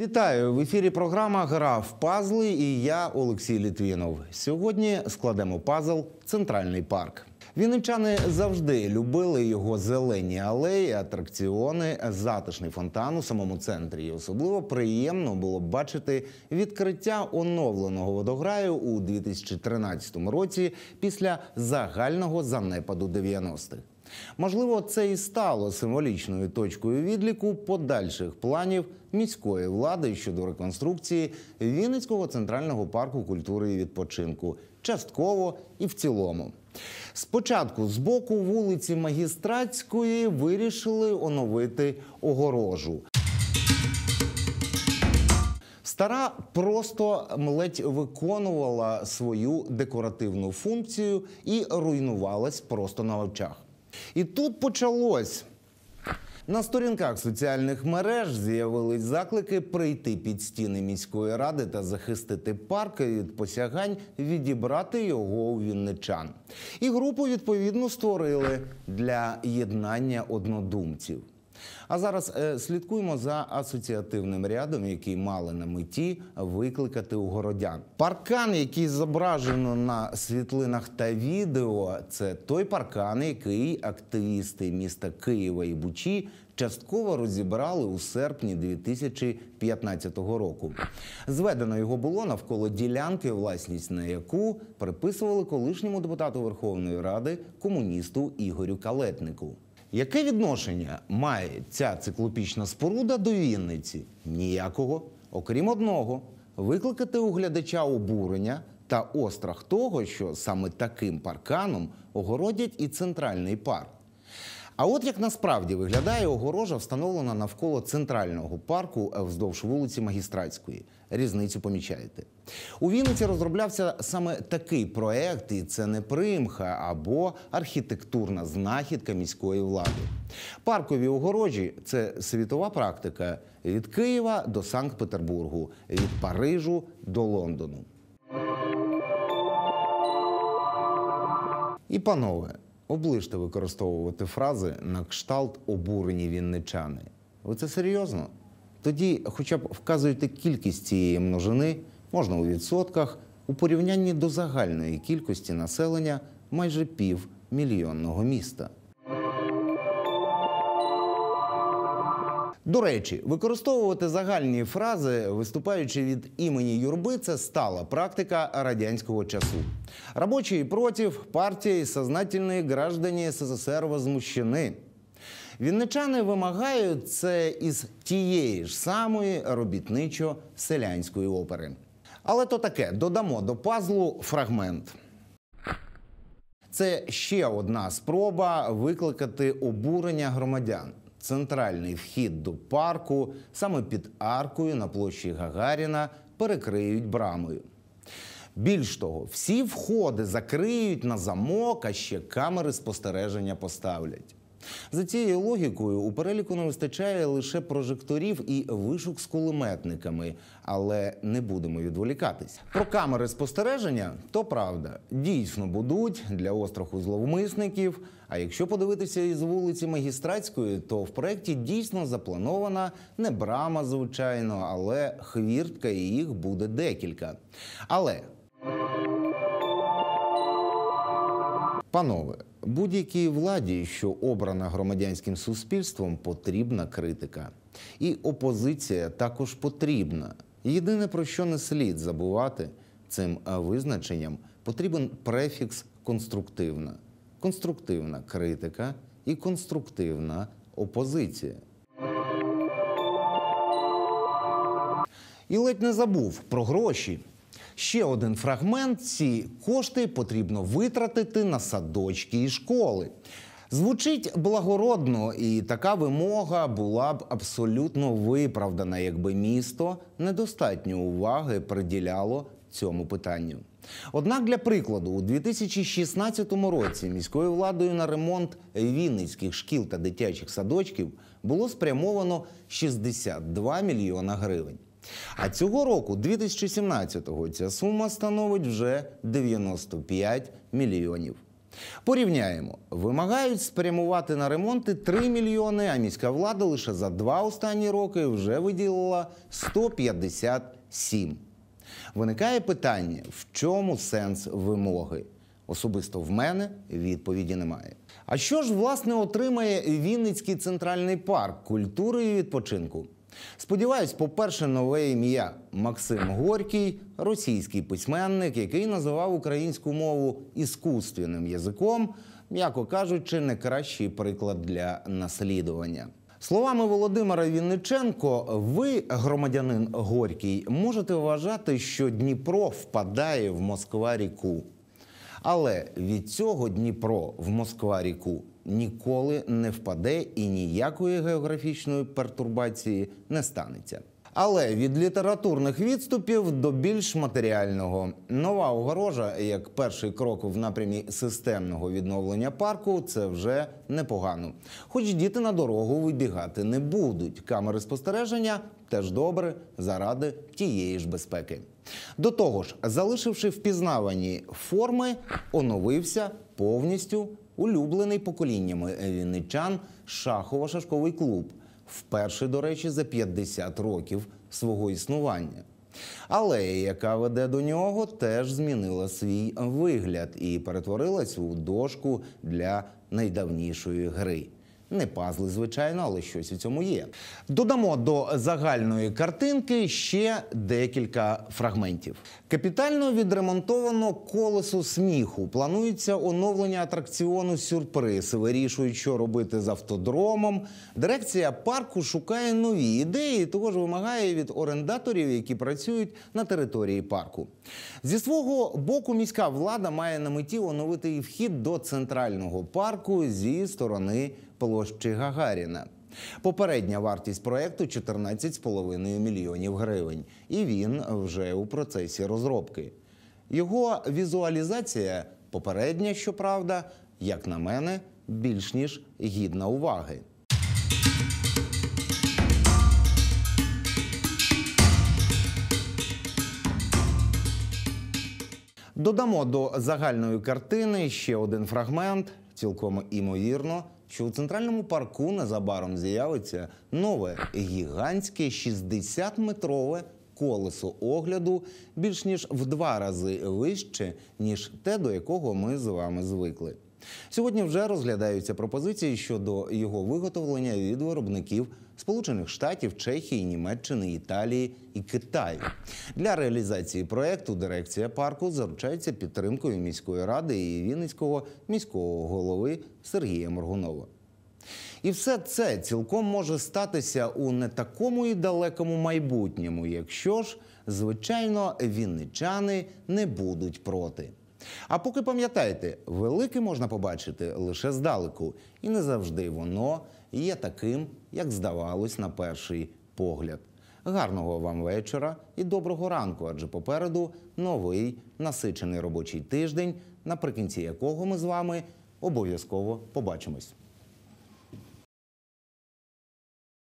Вітаю в ефірі. Програма Гра в пазли і я Олексій Літвінов. Сьогодні складемо пазл Центральний парк. Вінничани завжди любили його зелені алеї, атракціони, затишний фонтан у самому центрі. І особливо приємно було бачити відкриття оновленого водограю у 2013 році після загального занепаду 90-х. Можливо, це і стало символічною точкою відліку подальших планів міської влади щодо реконструкції Вінницького центрального парку культури і відпочинку, частково і в цілому. Спочатку з боку вулиці Магістратської вирішили оновити огорожу. Стара просто ледь виконувала свою декоративну функцію і руйнувалась просто на очах. І тут почалось. На сторінках соціальних мереж з'явились заклики прийти під стіни міської ради та захистити парк від посягань, відібрати його у вінничан. І групу відповідно створили для єднання однодумців. А зараз е, слідкуємо за асоціативним рядом, який мали на меті викликати у городян. Паркан, який зображено на світлинах та відео, це той паркан, який активісти міста Києва і Бучі частково розібрали у серпні 2015 року. Зведено його було навколо ділянки, власність на яку приписували колишньому депутату Верховної Ради комуністу Ігорю Калетнику. Яке відношення має ця циклопічна споруда до Вінниці? Ніякого, окрім одного викликати у глядача обурення та острах того, що саме таким парканом огородять і центральний парк. А от як насправді виглядає огорожа, встановлена навколо центрального парку вздовж вулиці Магістратської. Різницю помічаєте. У Вінниці розроблявся саме такий проект, і це не примха або архітектурна знахідка міської влади. Паркові огорожі це світова практика від Києва до Санкт-Петербургу, від Парижу до Лондону. І панове, оближте використовувати фрази на кшталт обурені вінничани. Ви це серйозно? Тоді, хоча б вказуйте кількість цієї множини, можна у відсотках, у порівнянні до загальної кількості населення майже пів мільйонного міста. До речі, використовувати загальні фрази, виступаючи від імені юрби, це стала практика радянського часу. Робочі против, партії, сознательні граждані СССР возмущені. Вінничани вимагають це із тієї ж самої робітничо-селянської опери. Але то таке додамо до пазлу фрагмент. Це ще одна спроба викликати обурення громадян. Центральний вхід до парку саме під аркою на площі Гагаріна перекриють брамою. Більш того, всі входи закриють на замок, а ще камери спостереження поставлять. За цією логікою у переліку не вистачає лише прожекторів і вишук з кулеметниками, але не будемо відволікатись. Про камери спостереження то правда, дійсно будуть для остраху зловмисників. А якщо подивитися із вулиці Магістратської, то в проєкті дійсно запланована не брама, звичайно, але хвіртка, і їх буде декілька. Але Панове, будь-якій владі, що обрана громадянським суспільством, потрібна критика. І опозиція також потрібна. Єдине про що не слід забувати цим визначенням, потрібен префікс конструктивна, конструктивна критика і конструктивна опозиція. І ледь не забув про гроші. Ще один фрагмент: ці кошти потрібно витратити на садочки і школи. Звучить благородно, і така вимога була б абсолютно виправдана, якби місто недостатньо уваги приділяло цьому питанню. Однак, для прикладу, у 2016 році міською владою на ремонт вінницьких шкіл та дитячих садочків було спрямовано 62 мільйона гривень. А цього року, 2017-го, ця сума становить вже 95 мільйонів. Порівняємо, вимагають спрямувати на ремонти 3 мільйони, а міська влада лише за два останні роки вже виділила 157. Виникає питання, в чому сенс вимоги? Особисто в мене відповіді немає. А що ж власне отримає Вінницький центральний парк культури і відпочинку? Сподіваюсь, по-перше, нове ім'я Максим Горький, російський письменник, який називав українську мову іскусственним язиком, м'яко кажучи, не кращий приклад для наслідування. Словами Володимира Вінниченко, ви, громадянин Горький, можете вважати, що Дніпро впадає в Москва-ріку. Але від цього Дніпро в Москва-ріку ніколи не впаде і ніякої географічної пертурбації не станеться. Але від літературних відступів до більш матеріального нова огорожа, як перший крок в напрямі системного відновлення парку, це вже непогано. Хоч діти на дорогу вибігати не будуть. Камери спостереження теж добре заради тієї ж безпеки. До того ж, залишивши впізнавані форми, оновився повністю улюблений поколіннями вінничан шахово-шашковий клуб. Вперше, до речі, за 50 років свого існування. Алея, яка веде до нього, теж змінила свій вигляд і перетворилась у дошку для найдавнішої гри. Не пазли, звичайно, але щось у цьому є. Додамо до загальної картинки ще декілька фрагментів. Капітально відремонтовано колесо сміху. Планується оновлення атракціону сюрприз. Вирішують, що робити з автодромом. Дирекція парку шукає нові ідеї, того ж вимагає від орендаторів, які працюють на території парку. Зі свого боку, міська влада має на меті оновити і вхід до центрального парку зі сторони площі Гагаріна. Попередня вартість проекту 14,5 мільйонів гривень, і він вже у процесі розробки. Його візуалізація попередня, щоправда, як на мене, більш ніж гідна уваги. Додамо до загальної картини ще один фрагмент. Цілком імовірно, що у центральному парку незабаром з'явиться нове гігантське 60-метрове колесо огляду більш ніж в два рази вище, ніж те, до якого ми з вами звикли. Сьогодні вже розглядаються пропозиції щодо його виготовлення від виробників Сполучених Штатів, Чехії, Німеччини, Італії і Китаю. Для реалізації проекту дирекція парку заручається підтримкою міської ради і Вінницького міського голови Сергія Моргунова. І все це цілком може статися у не такому і далекому майбутньому, якщо ж, звичайно, вінничани не будуть проти. А поки пам'ятайте, велике можна побачити лише здалеку, і не завжди воно є таким, як здавалось на перший погляд. Гарного вам вечора і доброго ранку, адже попереду новий насичений робочий тиждень, наприкінці якого ми з вами обов'язково побачимось.